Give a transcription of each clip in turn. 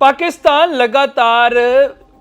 ਪਾਕਿਸਤਾਨ ਲਗਾਤਾਰ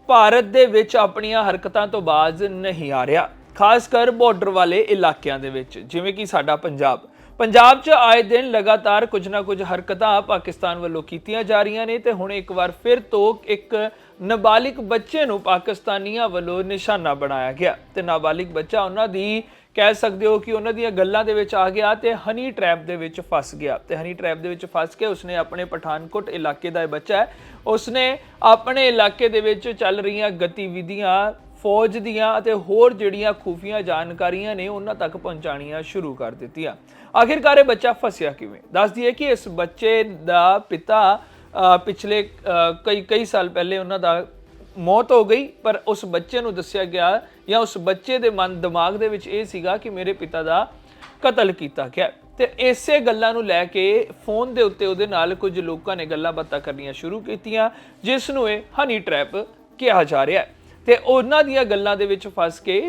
ਭਾਰਤ ਦੇ ਵਿੱਚ ਆਪਣੀਆਂ ਹਰਕਤਾਂ ਤੋਂ ਬਾਜ਼ ਨਹੀਂ ਆ ਰਿਹਾ, ਖਾਸ ਕਰ ਬਾਰਡਰ ਵਾਲੇ ਇਲਾਕਿਆਂ ਦੇ ਵਿੱਚ, ਜਿਵੇਂ ਕਿ ਸਾਡਾ ਪੰਜਾਬ। ਪੰਜਾਬ 'ਚ ਆਏ ਦਿਨ ਲਗਾਤਾਰ ਕੁਝ ਨਾ ਕੁਝ ਹਰਕਤਾਂ ਪਾਕਿਸਤਾਨ ਵੱਲੋਂ ਕੀਤੀਆਂ ਜਾ ਰਹੀਆਂ ਨੇ ਤੇ ਹੁਣ ਇੱਕ ਵਾਰ ਫਿਰ ਤੋਂ ਇੱਕ ਨਾਬਾਲਿਗ ਬੱਚੇ ਨੂੰ ਪਾਕਿਸਤਾਨੀਆਂ ਵੱਲੋਂ ਨਿਸ਼ਾਨਾ ਬਣਾਇਆ ਗਿਆ ਤੇ ਨਾਬਾਲਿਗ ਬੱਚਾ ਉਹਨਾਂ ਦੀ ਕਹਿ ਸਕਦੇ ਹੋ ਕਿ ਉਹਨਾਂ ਦੀਆਂ ਗੱਲਾਂ ਦੇ ਵਿੱਚ ਆ ਗਿਆ ਤੇ ਹਨੀ ਟ੍ਰੈਪ ਦੇ ਵਿੱਚ ਫਸ ਗਿਆ ਤੇ ਹਨੀ ਟ੍ਰੈਪ ਦੇ ਵਿੱਚ ਫਸ ਕੇ ਉਸਨੇ ਆਪਣੇ ਪਠਾਨਕੋਟ ਇਲਾਕੇ ਦਾ ਇਹ ਬੱਚਾ ਹੈ। ਉਸਨੇ ਆਪਣੇ ਇਲਾਕੇ ਦੇ ਵਿੱਚ ਚੱਲ ਰਹੀਆਂ ਗਤੀਵਿਧੀਆਂ, ਫੌਜ ਦੀਆਂ ਅਤੇ ਹੋਰ ਜਿਹੜੀਆਂ ਖੂਫੀਆਂ ਜਾਣਕਾਰੀਆਂ ਨੇ ਉਹਨਾਂ ਤੱਕ ਪਹੁੰਚਾਣੀਆਂ ਸ਼ੁਰੂ ਕਰ ਦਿੱਤੀਆਂ। ਆਖਿਰਕਾਰ ਇਹ ਬੱਚਾ ਫਸਿਆ ਕਿਵੇਂ? ਦੱਸ ਦਈਏ ਕਿ ਇਸ ਬੱਚੇ ਦਾ ਪਿਤਾ ਪਿਛਲੇ ਕਈ ਕਈ ਸਾਲ ਪਹਿਲੇ ਉਹਨਾਂ ਦਾ ਮੌਤ ਹੋ ਗਈ, ਪਰ ਉਸ ਬੱਚੇ ਨੂੰ ਦੱਸਿਆ ਗਿਆ ਜਾਂ ਉਸ ਬੱਚੇ ਦੇ ਮਨ, ਦਿਮਾਗ ਦੇ ਵਿੱਚ ਇਹ ਸੀਗਾ ਕਿ ਮੇਰੇ ਪਿਤਾ ਦਾ ਕਤਲ ਕੀਤਾ ਗਿਆ। ਤੇ ਇਸੇ ਗੱਲਾਂ ਨੂੰ ਲੈ ਕੇ ਫੋਨ ਦੇ ਉੱਤੇ ਉਹਦੇ ਨਾਲ ਕੁਝ ਲੋਕਾਂ ਨੇ ਗੱਲਾਂ ਬਾਤਾਂ ਕਰਨੀਆਂ ਸ਼ੁਰੂ ਕੀਤੀਆਂ, ਜਿਸ ਨੂੰ ਇਹ ਹਨੀ ਟ੍ਰੈਪ ਕਿਹਾ ਜਾ ਰਿਹਾ ਹੈ। ਤੇ ਉਹਨਾਂ ਦੀਆਂ ਗੱਲਾਂ ਦੇ ਵਿੱਚ ਫਸ ਕੇ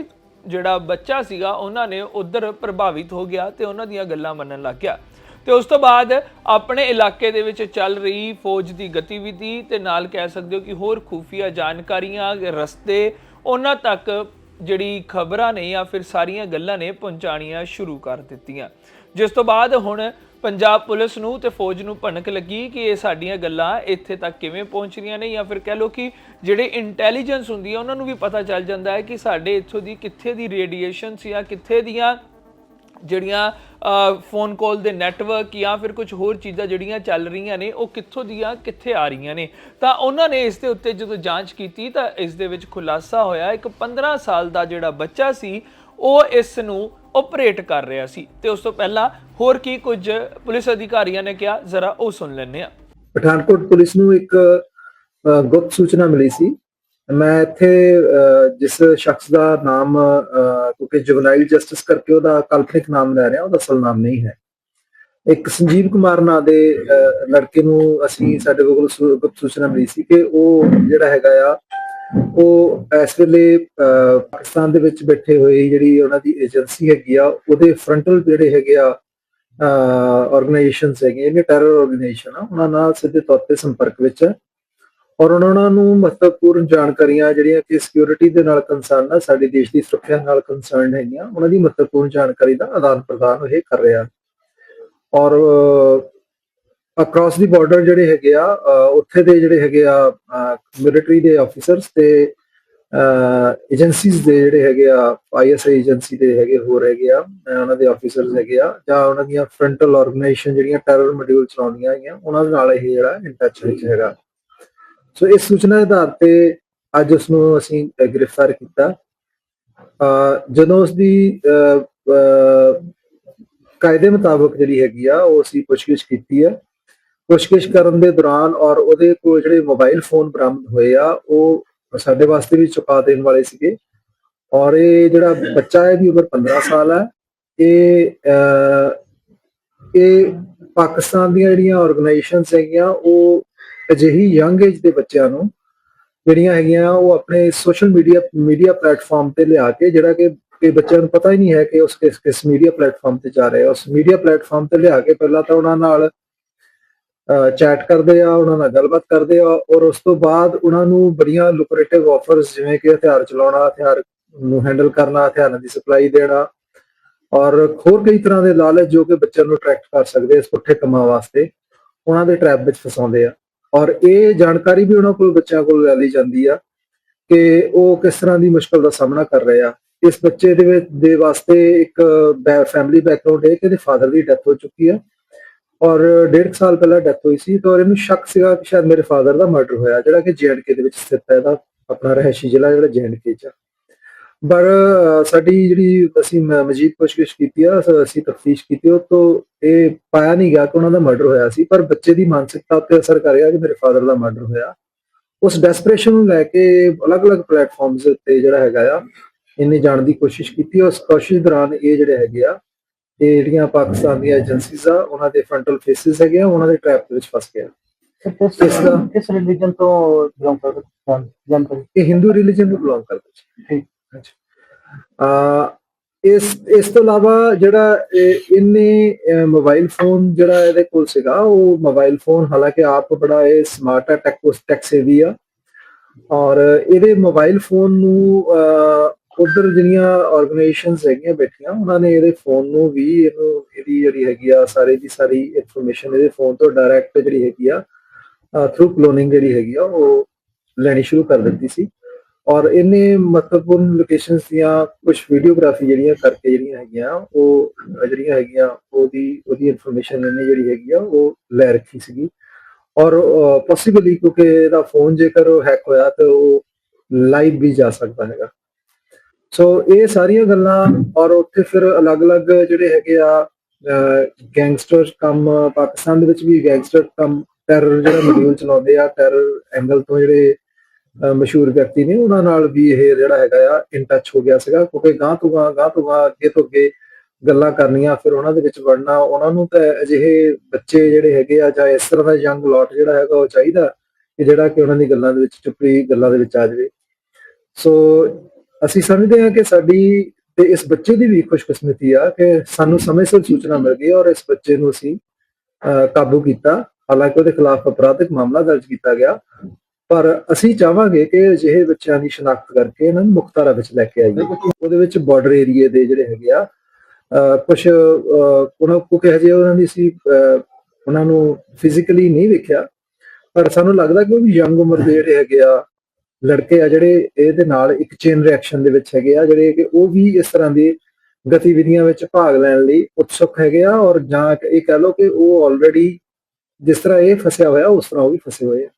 ਜਿਹੜਾ ਬੱਚਾ ਸੀਗਾ, ਉਹਨਾਂ ਨੇ ਉਧਰ ਪ੍ਰਭਾਵਿਤ ਹੋ ਗਿਆ ਤੇ ਉਹਨਾਂ ਦੀਆਂ ਗੱਲਾਂ ਮੰਨਣ ਲੱਗ ਗਿਆ। ਤੇ ਉਸ ਤੋਂ ਬਾਅਦ ਆਪਣੇ ਇਲਾਕੇ ਦੇ ਵਿੱਚ ਚੱਲ ਰਹੀ ਫੌਜ ਦੀ ਗਤੀਵਿਧੀ ਤੇ ਨਾਲ ਕਹਿ ਸਕਦੇ ਹੋ ਕਿ ਹੋਰ ਖੂਫੀਆ ਜਾਣਕਾਰੀਆਂ, ਰਸਤੇ, ਉਹਨਾਂ ਤੱਕ ਜਿਹੜੀ ਖਬਰਾਂ ਨੇ ਜਾਂ ਫਿਰ ਸਾਰੀਆਂ ਗੱਲਾਂ ਨੇ ਪਹੁੰਚਾਣੀਆਂ ਸ਼ੁਰੂ ਕਰ ਦਿੱਤੀਆਂ। ਜਿਸ ਤੋਂ ਬਾਅਦ ਹੁਣ ਪੰਜਾਬ ਪੁਲਿਸ ਨੂੰ ਤੇ ਫੌਜ ਨੂੰ ਭਣਕ ਲੱਗੀ ਕਿ ਇਹ ਸਾਡੀਆਂ ਗੱਲਾਂ ਇੱਥੇ ਤੱਕ ਕਿਵੇਂ ਪਹੁੰਚ ਰਹੀਆਂ ਨੇ ਜਾਂ ਫਿਰ ਕਹਿ ਲਓ ਕਿ ਜਿਹੜੇ ਇੰਟੈਲੀਜੈਂਸ ਹੁੰਦੀ ਹੈ ਉਹਨਾਂ ਨੂੰ ਵੀ ਪਤਾ ਚੱਲ ਜਾਂਦਾ ਹੈ ਕਿ ਸਾਡੇ ਇੱਥੋਂ ਦੀ ਕਿੱਥੇ ਦੀ ਰੇਡੀਏਸ਼ਨ ਸੀ ਜਾਂ ਕਿੱਥੇ ਦੀਆਂ ਜਿਹੜੀਆਂ ਫੋਨ ਕਾਲ ਦੇ ਨੈਟਵਰਕ ਜਾਂ ਫਿਰ ਕੁਝ ਹੋਰ ਚੀਜ਼ਾਂ ਜਿਹੜੀਆਂ ਚੱਲ ਰਹੀਆਂ ਨੇ, ਉਹ ਕਿੱਥੋਂ ਦੀਆਂ, ਕਿੱਥੇ ਆ ਰਹੀਆਂ ਨੇ? ਤਾਂ ਉਹਨਾਂ ਨੇ ਇਸ ਦੇ ਉੱਤੇ ਜਦੋਂ ਜਾਂਚ ਕੀਤੀ, ਤਾਂ ਇਸ ਦੇ ਵਿੱਚ ਖੁਲਾਸਾ ਹੋਇਆ, ਇੱਕ 15 ਸਾਲ ਦਾ ਜਿਹੜਾ ਬੱਚਾ ਸੀ, ਉਹ ਇਸ ਨੂੰ ਆਪਰੇਟ ਕਰ ਰਿਹਾ ਸੀ। ਤੇ ਉਸ ਤੋਂ ਪਹਿਲਾਂ ਹੋਰ ਕੀ ਕੁਝ ਪੁਲਿਸ ਅਧਿਕਾਰੀਆਂ ਨੇ ਕਿਹਾ, ਜ਼ਰਾ ਉਹ ਸੁਣ ਲੈਂਦੇ ਆ ਪਠਾਨਕੋਟ ਪੁਲਿਸ ਨੂੰ ਇੱਕ ਗੁਪਤ ਸੂਚਨਾ ਮਿਲੀ ਸੀ ਮੈਂ ਇੱਥੇ ਜਿਸ ਸ਼ਖਸ ਦਾ ਨਾਮ ਅ, ਕਿਉਂਕਿ ਜੁਵਨਾਈਲ ਜਸਟਿਸ ਕਰਕੇ ਉਹਦਾ ਕਾਲਪਨਿਕ ਨਾਮ ਲੈ ਰਿਹਾ ਉਹਦਾ ਅਸਲ ਨਾਮ ਨਹੀਂ ਹੈ। ਇੱਕ ਸੰਜੀਵ ਕੁਮਾਰ ਨਾਂ ਦੇ ਲੜਕੇ ਨੂੰ ਅਸੀਂ ਸਾਡੇ ਕੋਲ ਗੁਪਤ ਸੂਚਨਾ ਮਿਲੀ ਸੀ ਕਿ ਉਹ ਜਿਹੜਾ ਹੈਗਾ ਆ ਉਹ ਇਸ ਵੇਲੇ ਅ, ਪਾਕਿਸਤਾਨ ਦੇ ਵਿੱਚ ਬੈਠੇ ਹੋਏ ਜਿਹੜੀ ਉਹਨਾਂ ਦੀ ਏਜੰਸੀ ਹੈਗੀ ਆ ਉਹਦੇ ਫਰੰਟਲ ਜਿਹੜੇ ਹੈਗੇ ਆ ਆਰਗੇਨਾਈਜੇਸ਼ਨਸ ਹੈਗੇ ਇਹ ਟੈਰਰ ਆਰਗੇਨਾਈਜੇਸ਼ਨ ਆ ਉਹਨਾਂ ਨਾਲ ਸਿੱਧੇ ਤੌਰ ਤੇ ਸੰਪਰਕ ਵਿੱਚ ਔਰ ਉਹਨਾਂ ਨੂੰ ਮਹੱਤਵਪੂਰਨ ਜਾਣਕਾਰੀਆਂ ਜਿਹੜੀਆਂ ਕਿ ਸਿਕਿਉਰਿਟੀ ਦੇ ਨਾਲ ਕੰਸਰਨ ਆ, ਸਾਡੇ ਦੇਸ਼ ਦੀ ਸੁਰੱਖਿਆ ਨਾਲ ਕੰਸਰਨ ਹੈਗੀਆਂ, ਉਹਨਾਂ ਦੀ ਮਹੱਤਵਪੂਰਨ ਜਾਣਕਾਰੀ ਦਾ ਆਦਾਨ ਪ੍ਰਦਾਨ ਇਹ ਕਰ ਰਿਹਾ ਔਰ ਅਕ੍ਰੋਸ ਦੀ ਬਾਰਡਰ ਜਿਹੜੇ ਹੈਗੇ ਆ ਉੱਥੇ ਦੇ ਜਿਹੜੇ ਹੈਗੇ ਆ ਮਿਲਟਰੀ ਦੇ ਆਫੀਸਰਸ ਤੇ ਏਜੰਸੀਜ਼ ਦੇ ਜਿਹੜੇ ਹੈਗੇ ਆ ਆਈਐਸਆਈ ਏਜੰਸੀ ਦੇ ਹੈਗੇ ਹੋਰ ਹੈਗੇ ਆ, ਉਹਨਾਂ ਦੇ ਆਫੀਸਰਸ ਹੈਗੇ ਆ, ਜਾਂ ਉਹਨਾਂ ਦੀਆਂ ਫਰੰਟਲ ਆਰਗੇਨਾਈਜੇਸ਼ਨ ਜਿਹੜੀਆਂ ਟੈਰਰ ਮੋਡਿਊਲ ਚਲਾਉਂਦੀਆਂ ਹੈਗੀਆਂ, ਉਹਨਾਂ ਦੇ ਨਾਲ ਇਹ ਜਿਹੜਾ ਇਨ ਟੱਚ ਵਿੱਚ ਹੈਗਾ। ਸੋ ਇਸ ਸੂਚਨਾ ਦੇ ਆਧਾਰ ਤੇ ਅੱਜ ਉਸ ਨੂੰ ਅਸੀਂ ਗ੍ਰਿਫਤਾਰ ਕੀਤਾ। ਅ, ਜਦੋਂ ਉਸ ਦੀ ਕਾਇਦੇ ਮੁਤਾਬਕ ਜਿਹੜੀ ਹੈਗੀ ਆ ਉਹ ਅਸੀਂ ਪੁੱਛਗਿੱਛ ਕੀਤੀ ਆ। ਪੁੱਛਗਿੱਛ ਕਰਨ ਦੇ ਦੌਰਾਨ ਔਰ ਉਹਦੇ ਕੋਲ ਜਿਹੜੇ ਮੋਬਾਈਲ ਫੋਨ ਬਰਾਮਦ ਹੋਏ ਆ ਉਹ ਸਾਡੇ ਵਾਸਤੇ ਵੀ ਚੁਕਾ ਦੇਣ ਵਾਲੇ ਸੀਗੇ। ਔਰ ਇਹ ਜਿਹੜਾ ਬੱਚਾ ਹੈ ਦੀ ਉਮਰ 15 ਸਾਲ ਹੈ ਇਹ ਇਹ ਪਾਕਿਸਤਾਨ ਦੀਆਂ ਜਿਹੜੀਆਂ ਆਰਗੇਨਾਈਜੇਸ਼ਨਸ ਹੈਗੀਆਂ ਉਹ ਅਜਿਹੀ ਯੰਗ ਏਜ ਦੇ ਬੱਚਿਆਂ ਨੂੰ ਜਿਹੜੀਆਂ ਹੈਗੀਆਂ, ਉਹ ਆਪਣੇ ਸੋਸ਼ਲ ਮੀਡੀਆ ਮੀਡੀਆ ਪਲੇਟਫਾਰਮ ਤੇ ਲਿਆ ਕੇ, ਜਿਹੜਾ ਕਿ ਕਿ ਬੱਚਿਆਂ ਨੂੰ ਪਤਾ ਹੀ ਨਹੀਂ ਹੈ ਕਿ ਉਸ ਕਿਸ ਕਿਸ ਮੀਡੀਆ ਪਲੇਟਫਾਰਮ ਤੇ ਜਾ ਰਹੇ ਆ। ਉਸ ਮੀਡੀਆ ਪਲੇਟਫਾਰਮ ਤੇ ਲਿਆ ਕੇ ਪਹਿਲਾਂ ਤਾਂ ਉਹਨਾਂ ਨਾਲ ਚੈਟ ਕਰਦੇ ਆ, ਉਹਨਾਂ ਨਾਲ ਗੱਲਬਾਤ ਕਰਦੇ ਆ ਔਰ ਉਸ ਤੋਂ ਬਾਅਦ ਉਹਨਾਂ ਨੂੰ ਬੜੀਆਂ ਲੁਕਰੇਟਿਵ ਆਫਰਸ ਜਿਵੇਂ ਕਿ ਹਥਿਆਰ ਚਲਾਉਣਾ, ਹਥਿਆਰ ਨੂੰ ਹੈਂਡਲ ਕਰਨਾ, ਹਥਿਆਰਾਂ ਦੀ ਸਪਲਾਈ ਦੇਣਾ ਔਰ ਹੋਰ ਕਈ ਤਰ੍ਹਾਂ ਦੇ ਲਾਲਚ ਜੋ ਕਿ ਬੱਚਿਆਂ ਨੂੰ ਅਟਰੈਕਟ ਕਰ ਸਕਦੇ ਇਸ ਪੁੱਠੇ ਕੰਮਾਂ ਵਾਸਤੇ, ਉਹਨਾਂ ਦੇ ਟ੍ਰੈਪ ਵਿੱਚ ਫਸਾਉਂਦੇ ਆ। ਔਰ ਇਹ ਜਾਣਕਾਰੀ ਵੀ ਉਹਨਾਂ ਕੋਲ ਬੱਚਿਆਂ ਕੋਲ ਲੈ ਲਈ ਜਾਂਦੀ ਆ ਕਿ ਉਹ ਕਿਸ ਤਰ੍ਹਾਂ ਦੀ ਮੁਸ਼ਕਲ ਦਾ ਸਾਹਮਣਾ ਕਰ ਰਹੇ ਆ। ਇਸ ਬੱਚੇ ਦੇ ਵਿੱਚ, ਦੇ ਵਾਸਤੇ ਇੱਕ ਫੈਮਿਲੀ ਬੈਕਗ੍ਰਾਉਂਡ ਹੈ ਕਿ ਇਹਦੇ ਫਾਦਰ ਦੀ ਡੈਥ ਹੋ ਚੁੱਕੀ ਆ। ਔਰ ਡੇਢ ਕੁ ਸਾਲ ਪਹਿਲਾਂ ਡੈਥ ਹੋਈ ਸੀ ਤਾਂ ਇਹਨੂੰ ਸ਼ੱਕ ਸੀਗਾ ਕਿ ਸ਼ਾਇਦ ਮੇਰੇ ਫਾਦਰ ਦਾ ਮਰਡਰ ਹੋਇਆ, ਜਿਹੜਾ ਕਿ ਜੀਐਨਕੇ ਦੇ ਵਿੱਚ ਸਥਿਤ ਹੈ, ਇਹਦਾ ਆਪਣਾ ਰਹਿਸ਼ੀ ਜ਼ਿਲ੍ਹਾ ਜਿਹੜਾ ਜੀਐਨਕੇ ਚ ਪਰ ਸਾਡੀ ਜਿਹੜੀ ਅਸੀਂ ਮਜੀਦ ਪੁੱਛਗਿੱਛ ਕੀਤੀ ਆ ਅਸ- ਤਫਤੀਸ਼ ਕੀਤੀ ਉਹ ਤੋਂ ਇਹ ਪਾਇਆ ਨਹੀਂ ਗਿਆ ਕਿ ਉਹਨਾਂ ਦਾ ਮਰਡਰ ਹੋਇਆ ਸੀ ਪਰ ਬੱਚੇ ਦੀ ਮਾਨਸਿਕਤਾ ਉੱਤੇ ਅਸਰ ਕਰਿਆ ਕਿ ਮੇਰੇ ਫਾਦਰ ਦਾ ਮਰਡਰ ਹੋਇਆ। ਉਸ ਡੈਸਪਰੇਸ਼ਨ ਨੂੰ ਲੈ ਕੇ ਅਲੱਗ-ਅਲੱਗ ਪਲੇਟਫਾਰਮਸ ਉੱਤੇ ਜਿਹੜਾ ਹੈਗਾ ਆ ਇਹਨੇ ਜਾਣ ਦੀ ਕੋਸ਼ਿਸ਼ ਕੀਤੀ ਉਸ ਕੋਸ਼ਿਸ਼ ਦੌਰਾਨ ਇਹ ਜਿਹੜੇ ਹੈਗੇ ਆ ਇਹ ਜਿਹੜੀਆਂ ਪਾਕਿਸਤਾਨ ਦੀਆਂ ਏਜੰਸੀਜ਼ ਆ ਉਹਨਾਂ ਦੇ ਫਰੰਟਲ ਫੇਸਿਸ ਹੈਗੇ ਆ ਉਹਨਾਂ ਦੇ ਟ੍ਰੈਪ ਦੇ ਵਿੱਚ ਫਸ ਗਿਆ ਕਿਸ ਇਸ ਦਾ- ਕਿਸ ਰਿਲੀਜਨ ਤੋਂ ਬਿਲੋਂਗ ਕਰਦੇ? ਇਹ ਹਿੰਦੂ ਰਿਲੀਜਨ ਨੂੰ ਬਿਲੋਂਗ ਕਰਦਾ। ਠੀਕ। ਹਾਂਜੀ ਇਸ ਇਸ ਤੋਂ ਇਲਾਵਾ ਜਿਹੜਾ ਇਹਨੇ ਮੋਬਾਈਲ ਫੋਨ ਜਿਹੜਾ ਇਹਦੇ ਕੋਲ ਸੀਗਾ, ਉਹ ਮੋਬਾਈਲ ਫੋਨ ਹਾਲਾਂਕਿ ਆਪ ਬੜਾ ਇਹ ਸਮਾਰਟ ਹੈ ਟੈਕ ਟੈਕ ਸੇਵੀ ਆ। ਔਰ ਇਹਦੇ ਮੋਬਾਈਲ ਫੋਨ ਨੂੰ ਉਧਰ ਜਿਹੜੀਆਂ ਆਰਗੇਨਾਈਜੇਸ਼ਨਸ ਹੈਗੀਆਂ ਬੈਠੀਆਂ, ਉਹਨਾਂ ਨੇ ਇਹਦੇ ਫੋਨ ਨੂੰ ਵੀ ਇਹਨੂੰ, ਇਹਦੀ ਜਿਹੜੀ ਹੈਗੀ ਆ, ਸਾਰੇ ਦੀ ਸਾਰੀ ਇਨਫੋਰਮੇਸ਼ਨ ਇਹਦੇ ਫੋਨ ਤੋਂ ਡਾਇਰੈਕਟ ਜਿਹੜੀ ਹੈਗੀ ਆ ਥਰੂ ਕਲੋਨਿੰਗ ਜਿਹੜੀ ਹੈਗੀ ਆ, ਉਹ ਲੈਣੀ ਸ਼ੁਰੂ ਕਰ ਦਿੱਤੀ ਸੀ। ਔਰ ਇਹਨੇ ਮਹੱਤਵਪੂਰਨ ਲੋਕੇਸ਼ਨਸ ਦੀਆਂ ਕੁਝ ਵੀਡੀਓਗ੍ਰਾਫੀ ਜਿਹੜੀਆਂ ਕਰਕੇ ਜਿਹੜੀਆਂ ਹੈਗੀਆਂ, ਉਹ, ਜਿਹੜੀਆਂ ਹੈਗੀਆਂ, ਉਹਦੀ ਉਹਦੀ ਇਨਫੋਰਮੇਸ਼ਨ ਇਹਨੇ ਜਿਹੜੀ ਹੈਗੀ ਆ, ਉਹ ਲੈ ਰੱਖੀ ਸੀਗੀ। ਔਰ ਪੋਸੀਬਲੀ ਕਿਉਂਕਿ ਇਹਦਾ ਫੋਨ ਜੇਕਰ ਉਹ ਹੈਕ ਹੋਇਆ ਤਾਂ ਉਹ ਲਾਈਵ ਵੀ ਜਾ ਸਕਦਾ ਹੈਗਾ। ਸੋ ਇਹ ਸਾਰੀਆਂ ਗੱਲਾਂ, ਔਰ ਉੱਥੇ ਫਿਰ ਅਲੱਗ-ਅਲੱਗ ਜਿਹੜੇ ਹੈਗੇ ਆ ਗੈਂਗਸਟਰ ਕੰਮ, ਪਾਕਿਸਤਾਨ ਦੇ ਵਿੱਚ ਵੀ ਗੈਂਗਸਟਰ ਕੰਮ ਟੈਰਰ ਜਿਹੜਾ ਮੋਡਿਊਲ ਚਲਾਉਂਦੇ ਆ ਟੈਰਰ ਐਂਗਲ ਤੋਂ ਜਿਹੜੇ ਮਸ਼ਹੂਰ ਵਿਅਕਤੀ ਨੇ ਉਹਨਾਂ ਨਾਲ ਵੀ ਇਹ ਜਿਹੜਾ ਹੈਗਾ ਆ ਇਨ ਟੱਚ ਹੋ ਗਿਆ ਸੀਗਾ ਕਿਉਂਕਿ ਗਾਂ ਤੋਂ ਗਾਂ ਗਾਂ ਤੋਂ ਗਾਂ ਅੱਗੇ ਤੋਂ ਅੱਗੇ ਗੱਲਾਂ ਕਰਨੀਆਂ ਫਿਰ ਉਹਨਾਂ ਦੇ ਵਿੱਚ ਵੜਨਾ ਉਹਨਾਂ ਨੂੰ ਤਾਂ ਅਜਿਹੇ ਬੱਚੇ ਜਿਹੜੇ ਹੈਗੇ ਆ ਜਾਂ ਇਸ ਤਰ੍ਹਾਂ ਦਾ ਯੰਗ ਲੋਟ ਜਿਹੜਾ ਹੈਗਾ ਉਹ ਚਾਹੀਦਾ ਕਿ ਜਿਹੜਾ ਕਿ ਉਹਨਾਂ ਦੀ ਗੱਲਾਂ ਦੇ ਵਿੱਚ ਚੁੱਪੀ ਗੱਲਾਂ ਦੇ ਵਿੱਚ ਆ ਜਾਵੇ। ਸੋ ਅਸੀਂ ਸਮਝਦੇ ਹਾਂ ਕਿ ਸਾਡੀ ਤੇ ਇਸ ਬੱਚੇ ਦੀ ਵੀ ਖੁਸ਼ਕਿਸਮਤੀ ਆ ਕਿ ਸਾਨੂੰ ਸਮੇਂ ਸਿਰ ਸੂਚਨਾ ਮਿਲ ਗਈ ਔਰ ਇਸ ਬੱਚੇ ਨੂੰ ਅਸੀਂ ਅਹ, ਕਾਬੂ ਕੀਤਾ। ਹਾਲਾਂਕਿ ਉਹਦੇ ਖਿਲਾਫ ਅਪਰਾਧਿਕ ਮਾਮਲਾ ਦਰਜ ਕੀਤਾ ਗਿਆ। ਪਰ ਅਸੀਂ ਚਾਹਾਂਗੇ ਕਿ ਅਜਿਹੇ ਬੱਚਿਆਂ ਦੀ ਸ਼ਨਾਖਤ ਕਰਕੇ ਇਹਨਾਂ ਨੂੰ ਮੁਖਤਾਰਾ ਵਿੱਚ ਲੈ ਕੇ ਆਈਏ। ਉਹਦੇ ਵਿੱਚ ਬਾਰਡਰ ਏਰੀਏ ਦੇ ਜਿਹੜੇ ਹੈਗੇ ਆ ਕੁਝ ਉਹਨਾਂ ਕੋ ਕਹੇ ਜੇ ਉਹਨਾਂ ਦੀ ਸੀ ਉਹਨਾਂ ਨੂੰ ਫਿਜ਼ੀਕਲੀ ਨਹੀਂ ਵੇਖਿਆ, ਪਰ ਸਾਨੂੰ ਲੱਗਦਾ ਕਿ ਉਹ ਵੀ ਯੰਗ ਉਮਰ ਦੇ ਜਿਹੜੇ ਹੈਗੇ ਆ, ਲੜਕੇ ਆ ਜਿਹੜੇ, ਇਹਦੇ ਨਾਲ ਇੱਕ ਚੇਨ ਰਿਐਕਸ਼ਨ ਦੇ ਵਿੱਚ ਹੈਗੇ ਆ, ਜਿਹੜੇ ਕਿ ਉਹ ਵੀ ਇਸ ਤਰ੍ਹਾਂ ਦੇ ਗਤੀਵਿਧੀਆਂ ਵਿੱਚ ਭਾਗ ਲੈਣ ਲਈ ਉਤਸੁਕ ਹੈਗੇ ਆ ਔਰ ਜਾਂ ਇਹ ਕਹਿ ਲਓ ਕਿ ਉਹ ਆਲਰੇਡੀ ਜਿਸ ਤਰ੍ਹਾਂ ਇਹ ਫਸਿਆ ਹੋਇਆ, ਉਸ ਤਰ੍ਹਾਂ ਉਹ ਵੀ ਫਸੇ ਹੋਏ ਆ।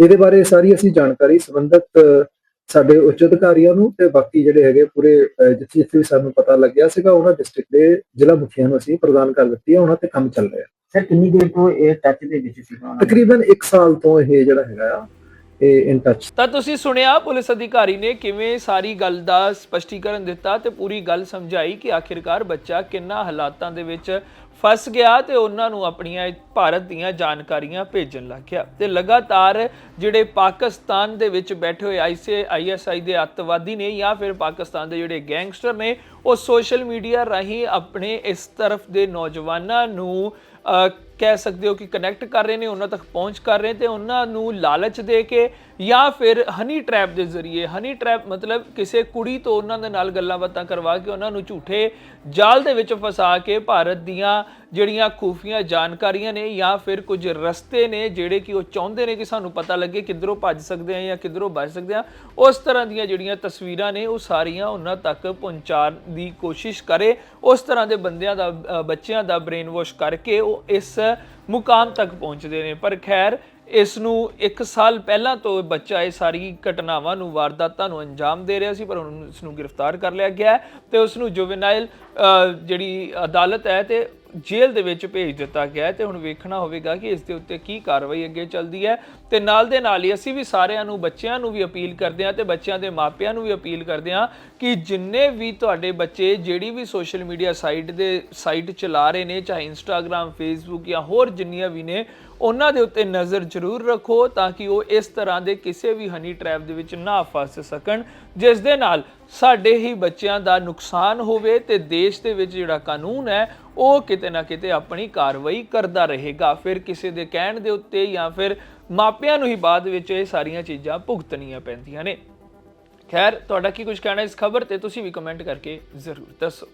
ਇਹਦੇ ਬਾਰੇ ਸਾਰੀ ਅਸੀਂ ਜਾਣਕਾਰੀ ਸੰਬੰਧਿਤ ਸਾਡੇ ਉੱਚ ਅਧਿਕਾਰੀਆਂ ਨੂੰ ਤੇ ਬਾਕੀ ਜਿਹੜੇ ਹੈਗੇ ਪੂਰੇ ਜਿੱਥੇ ਜਿੱਥੇ ਸਾਨੂੰ ਪਤਾ ਲੱਗਿਆ ਸੀਗਾ ਉਹਨਾਂ ਡਿਸਟ੍ਰਿਕਟ ਦੇ ਜ਼ਿਲ੍ਹਾ ਮੁਖੀਆਂ ਨੂੰ ਅਸੀਂ ਪ੍ਰਦਾਨ ਕਰ ਦਿੱਤੀ ਹੈ ਉਹਨਾਂ ਤੇ ਕੰਮ ਚੱਲ ਰਿਹਾ ਸਰ ਕਿੰਨੀ ਦੇਰ ਤੋਂ ਇਹ ਟੱਚ ਦੇ ਵਿੱਚ ਸੀਗਾ? ਤਕਰੀਬਨ 1 ਸਾਲ ਤੋਂ ਇਹ ਜਿਹੜਾ ਹੈਗਾ ਆ ਇਹ ਇਨ ਟੱਚ ਤਾਂ ਤੁਸੀਂ ਸੁਣਿਆ ਪੁਲਿਸ ਅਧਿਕਾਰੀ ਨੇ ਕਿਵੇਂ ਸਾਰੀ ਗੱਲ ਦਾ ਸਪਸ਼ਟੀਕਰਨ ਦਿੱਤਾ ਤੇ ਪੂਰੀ ਗੱਲ ਸਮਝਾਈ ਕਿ ਆਖਿਰਕਾਰ ਬੱਚਾ ਕਿੰਨਾ ਹਾਲਾਤਾਂ ਦੇ ਵਿੱਚ ਫਸ ਗਿਆ ਤੇ ਉਹਨਾਂ ਨੂੰ ਆਪਣੀਆਂ ਭਾਰਤ ਦੀਆਂ ਜਾਣਕਾਰੀਆਂ ਭੇਜਣ ਲੱਗ ਗਿਆ। ਤੇ ਲਗਾਤਾਰ ਜਿਹੜੇ ਪਾਕਿਸਤਾਨ ਦੇ ਵਿੱਚ ਬੈਠੇ ਹੋਏ ਆਈਸੇ ਆਈਐਸਆਈ ਦੇ ਅੱਤਵਾਦੀ ਨੇ ਜਾਂ ਫਿਰ ਪਾਕਿਸਤਾਨ ਦੇ ਜਿਹੜੇ ਗੈਂਗਸਟਰ ਨੇ, ਉਹ ਸੋਸ਼ਲ ਮੀਡੀਆ ਰਾਹੀਂ ਆਪਣੇ ਇਸ ਤਰਫ ਦੇ ਨੌਜਵਾਨਾਂ ਨੂੰ ਕਹਿ ਸਕਦੇ ਹੋ ਕਿ ਕਨੈਕਟ ਕਰ ਰਹੇ ਨੇ, ਉਹਨਾਂ ਤੱਕ ਪਹੁੰਚ ਕਰ ਰਹੇ ਤੇ ਉਹਨਾਂ ਨੂੰ ਲਾਲਚ ਦੇ ਕੇ ਜਾਂ ਫਿਰ ਹਨੀ ਟ੍ਰੈਪ ਦੇ ਜ਼ਰੀਏ ਹਨੀ ਟ੍ਰੈਪ ਮਤਲਬ ਕਿਸੇ ਕੁੜੀ ਤੋਂ ਉਹਨਾਂ ਦੇ ਨਾਲ ਗੱਲਾਂ ਬਾਤਾਂ ਕਰਵਾ ਕੇ ਉਹਨਾਂ ਨੂੰ ਝੂਠੇ ਜਾਲ ਦੇ ਵਿੱਚ ਫਸਾ ਕੇ ਭਾਰਤ ਦੀਆਂ ਜਿਹੜੀਆਂ ਖੂਫੀਆਂ ਜਾਣਕਾਰੀਆਂ ਨੇ ਜਾਂ ਫਿਰ ਕੁਝ ਰਸਤੇ ਨੇ ਜਿਹੜੇ ਕਿ ਉਹ ਚਾਹੁੰਦੇ ਨੇ ਕਿ ਸਾਨੂੰ ਪਤਾ ਲੱਗੇ ਕਿੱਧਰੋਂ ਭੱਜ ਸਕਦੇ ਆ ਜਾਂ ਕਿੱਧਰੋਂ ਬਚ ਸਕਦੇ ਆ, ਉਸ ਤਰ੍ਹਾਂ ਦੀਆਂ ਜਿਹੜੀਆਂ ਤਸਵੀਰਾਂ ਨੇ ਉਹ ਸਾਰੀਆਂ ਉਹਨਾਂ ਤੱਕ ਪਹੁੰਚਾਉਣ ਦੀ ਕੋਸ਼ਿਸ਼ ਕਰੇ। ਉਸ ਤਰ੍ਹਾਂ ਦੇ ਬੰਦਿਆਂ ਦਾ ਬੱਚਿਆਂ ਦਾ ਬ੍ਰੇਨ ਵਾਸ਼ ਕਰਕੇ ਉਹ ਇਸ ਮੁਕਾਮ ਤੱਕ ਪਹੁੰਚਦੇ ਨੇ। ਪਰ ਖੈਰ ਇਸ ਨੂੰ 1 ਸਾਲ ਪਹਿਲਾਂ ਤੋਂ ਬੱਚਾ ਇਹ ਸਾਰੀ ਘਟਨਾਵਾਂ ਨੂੰ, ਵਾਰਦਾਤਾਂ ਨੂੰ ਅੰਜਾਮ ਦੇ ਰਿਹਾ ਸੀ, ਪਰ ਹੁਣ ਇਸ ਨੂੰ ਗ੍ਰਿਫਤਾਰ ਕਰ ਲਿਆ ਗਿਆ ਹੈ ਤੇ ਉਸ ਨੂੰ ਜੁਵੈਨਾਈਲ ਜਿਹੜੀ ਅਦਾਲਤ ਹੈ ਤੇ ਜੇਲ੍ਹ ਦੇ ਵਿੱਚ ਭੇਜ ਦਿੱਤਾ ਗਿਆ ਹੈ ਤੇ ਹੁਣ ਵੇਖਣਾ ਹੋਵੇਗਾ ਕਿ ਇਸ ਦੇ ਉੱਤੇ ਕੀ ਕਾਰਵਾਈ ਅੱਗੇ ਚੱਲਦੀ ਹੈ ਤੇ ਨਾਲ ਦੇ ਨਾਲ ਹੀ ਅਸੀਂ ਵੀ ਸਾਰਿਆਂ ਨੂੰ, ਬੱਚਿਆਂ ਨੂੰ ਵੀ ਅਪੀਲ ਕਰਦੇ ਹਾਂ ਤੇ ਬੱਚਿਆਂ ਦੇ ਮਾਪਿਆਂ ਨੂੰ ਵੀ ਅਪੀਲ ਕਰਦੇ ਹਾਂ ਕਿ ਜਿੰਨੇ ਵੀ ਤੁਹਾਡੇ ਬੱਚੇ ਜਿਹੜੀ ਵੀ ਸੋਸ਼ਲ ਮੀਡੀਆ ਸਾਈਟ ਦੇ, ਸਾਈਟ ਚਲਾ ਰਹੇ ਨੇ, ਚਾਹੇ ਇੰਸਟਾਗ੍ਰam ਫੇਸਬੁੱਕ ਜਾਂ ਹੋਰ ਜਿੰਨੀਆਂ ਵੀ ਨੇ ਉਹਨਾਂ ਦੇ ਉੱਤੇ ਨਜ਼ਰ ਜ਼ਰੂਰ ਰੱਖੋ ਤਾਂ ਕਿ ਉਹ ਇਸ ਤਰ੍ਹਾਂ ਦੇ ਕਿਸੇ ਵੀ ਹਨੀ ਟ੍ਰੈਪ ਦੇ ਵਿੱਚ ਨਾ ਫਸ ਸਕਣ, ਜਿਸ ਦੇ ਨਾਲ ਸਾਡੇ ਹੀ ਬੱਚਿਆਂ ਦਾ ਨੁਕਸਾਨ ਹੋਵੇ ਤੇ ਦੇਸ਼ ਦੇ ਵਿੱਚ ਜਿਹੜਾ ਕਾਨੂੰਨ ਹੈ, ਉਹ ਕਿਤੇ ਨਾ ਕਿਤੇ ਆਪਣੀ ਕਾਰਵਾਈ ਕਰਦਾ ਰਹੇਗਾ। ਫਿਰ ਕਿਸੇ ਦੇ ਕਹਿਣ ਦੇ ਉੱਤੇ ਜਾਂ ਫਿਰ ਮਾਪਿਆਂ ਨੂੰ ਹੀ ਬਾਅਦ ਵਿੱਚ ਇਹ ਸਾਰੀਆਂ ਚੀਜ਼ਾਂ ਭੁਗਤਣੀਆਂ ਪੈਂਦੀਆਂ ਨੇ। ਖੈਰ, ਤੁਹਾਡਾ ਕੀ ਕੁਝ ਕਹਿਣਾ ਇਸ ਖਬਰ ਤੇ ਤੁਸੀਂ ਵੀ ਕਮੈਂਟ ਕਰਕੇ ਜ਼ਰੂਰ ਦੱਸੋ।